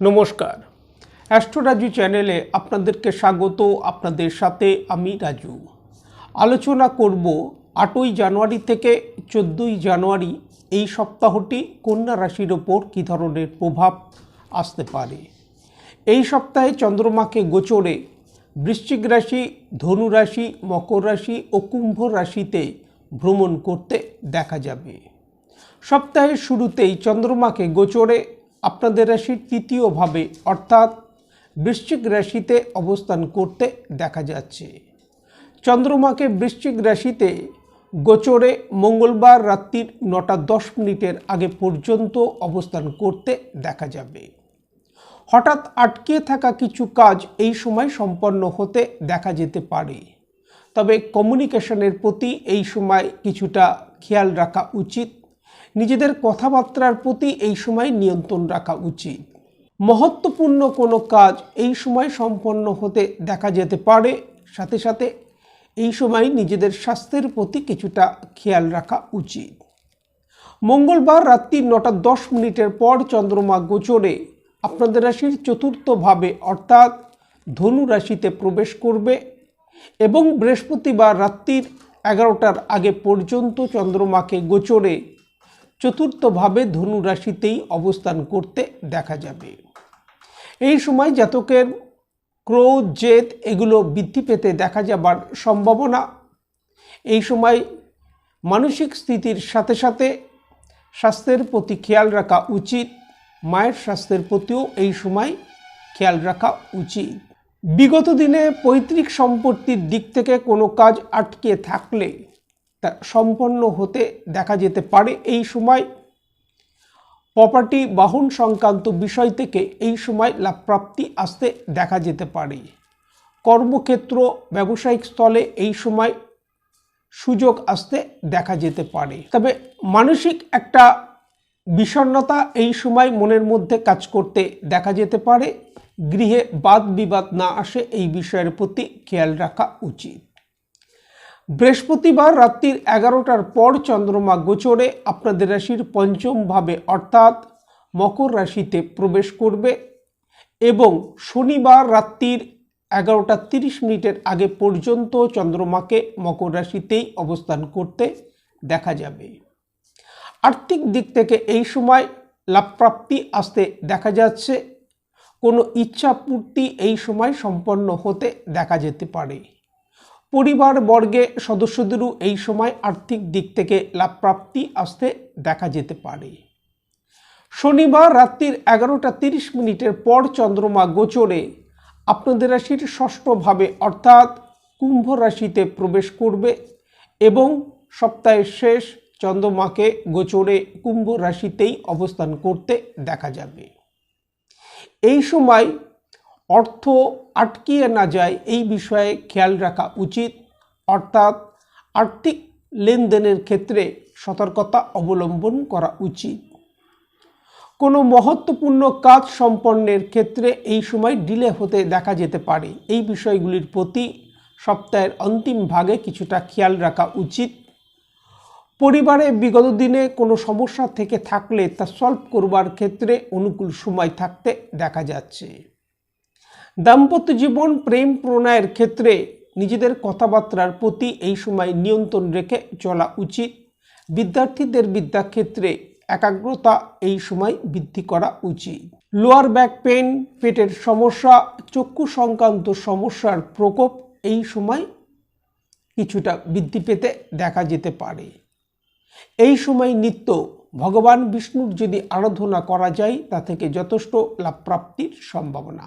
নমস্কার। অ্যাস্ট্রো রাজু চ্যানেলে আপনাদেরকে স্বাগত। আপনাদের সাথে আমি রাজু। আলোচনা করব আটই জানুয়ারি থেকে চোদ্দোই জানুয়ারি এই সপ্তাহটি কন্যা রাশির ওপর কী ধরনের প্রভাব আসতে পারে? এই সপ্তাহে চন্দ্রমাকে গোচরে বৃশ্চিক রাশি, ধনু রাশি, মকর রাশি ও কুম্ভ রাশিতে ভ্রমণ করতে দেখা যাবে। সপ্তাহের শুরুতেই চন্দ্রমাকে গোচরে আপনাদের রাশির তৃতীয়ভাবে অর্থাৎ বৃশ্চিক রাশিতে অবস্থান করতে দেখা যাচ্ছে। চন্দ্রমাকে বৃশ্চিক রাশিতে গোচরে মঙ্গলবার রাত্রির নটা দশ মিনিটের আগে পর্যন্ত অবস্থান করতে দেখা যাবে। হঠাৎ আটকে থাকা কিছু কাজ এই সময় সম্পন্ন হতে দেখা যেতে পারে। তবে কমিউনিকেশনের প্রতি এই সময় কিছুটা খেয়াল রাখা উচিত নিজেদের কথাবার্তার প্রতি এই সময় নিয়ন্ত্রণ রাখা উচিত। মহত্বপূর্ণ কোনো কাজ এই সময় সম্পন্ন হতে দেখা যেতে পারে। সাথে সাথে এই সময় নিজেদের স্বাস্থ্যের প্রতি কিছুটা খেয়াল রাখা উচিত। মঙ্গলবার রাত্রি নটা দশ মিনিটের পর চন্দ্রমা গোচরে আপনাদের রাশির চতুর্থভাবে অর্থাৎ ধনু রাশিতে প্রবেশ করবে এবং বৃহস্পতিবার রাত্রির এগারোটার আগে পর্যন্ত চন্দ্রমাকে গোচরে চতুর্থভাবে ধনু রাশিতেই অবস্থান করতে দেখা যাবে। এই সময় জাতকের ক্রোধ, জেদ এগুলো বৃদ্ধি পেতে দেখা যাবার সম্ভাবনা। এই সময় মানসিক স্থিতির সাথে সাথে স্বাস্থ্যের প্রতি খেয়াল রাখা উচিত। মায়ের স্বাস্থ্যের প্রতিও এই সময় খেয়াল রাখা উচিত। বিগত দিনে পৈতৃক সম্পত্তির দিক থেকে কোনো কাজ আটকে থাকলে তা সম্পন্ন হতে দেখা যেতে পারে। এই সময় প্রপার্টি বাহন সংক্রান্ত বিষয় থেকে এই সময় লাভপ্রাপ্তি আসতে দেখা যেতে পারে। কর্মক্ষেত্র, ব্যবসায়িক স্থলে এই সময় সুযোগ আসতে দেখা যেতে পারে। তবে মানসিক একটা বিষণ্ণতা এই সময় মনের মধ্যে কাজ করতে দেখা যেতে পারে। গৃহে বাদ বিবাদ না আসে এই বিষয়ের প্রতি খেয়াল রাখা উচিত। বৃহস্পতিবার রাত্রির এগারোটার পর চন্দ্রমা গোচরে আপনাদের রাশির পঞ্চম ভাবে অর্থাৎ মকর রাশিতে প্রবেশ করবে এবং শনিবার রাত্রির এগারোটা তিরিশ মিনিটের আগে পর্যন্ত চন্দ্রমাকে মকর রাশিতেই অবস্থান করতে দেখা যাবে। আর্থিক দিক থেকে এই সময় লাভপ্রাপ্তি আসতে দেখা যাচ্ছে। কোনো ইচ্ছা পূর্তি এই সময় সম্পন্ন হতে দেখা যেতে পারে। পরিবার বর্গে সদস্যদেরও এই সময় আর্থিক দিক থেকে লাভপ্রাপ্তি আসতে দেখা যেতে পারে। শনিবার রাত্রির এগারোটা তিরিশ মিনিটের পর চন্দ্রমা গোচরে আপনাদের রাশির ষষ্ঠভাবে অর্থাৎ কুম্ভ রাশিতে প্রবেশ করবে এবং সপ্তাহের শেষ চন্দ্রমাকে গোচরে কুম্ভ রাশিতেই অবস্থান করতে দেখা যাবে। এই সময় অর্থ আটকিয়ে না যায় এই বিষয়ে খেয়াল রাখা উচিত। অর্থাৎ আর্থিক লেনদেনের ক্ষেত্রে সতর্কতা অবলম্বন করা উচিত। কোনো মহত্বপূর্ণ কাজ সম্পন্নের ক্ষেত্রে এই সময় ডিলে হতে দেখা যেতে পারে। এই বিষয়গুলির প্রতি সপ্তাহের অন্তিম ভাগে কিছুটা খেয়াল রাখা উচিত। পরিবারে বিগত দিনে কোনো সমস্যা থেকে থাকলে তা সলভ করবার ক্ষেত্রে অনুকূল সময় থাকতে দেখা যাচ্ছে। দাম্পত্য জীবন, প্রেম প্রণয়ের ক্ষেত্রে নিজেদের কথাবার্তার প্রতি এই সময় নিয়ন্ত্রণ রেখে চলা উচিত। বিদ্যার্থীদের বিদ্যাক্ষেত্রে একাগ্রতা এই সময় বৃদ্ধি করা উচিত। লোয়ার ব্যাক পেন পেটের সমস্যা, চক্ষু সংক্রান্ত সমস্যার প্রকোপ এই সময় কিছুটা বৃদ্ধি পেতে দেখা যেতে পারে। এই সময় নিত্য ভগবান বিষ্ণুর যদি আরাধনা করা যায়, তা থেকে যথেষ্ট লাভপ্রাপ্তির সম্ভাবনা।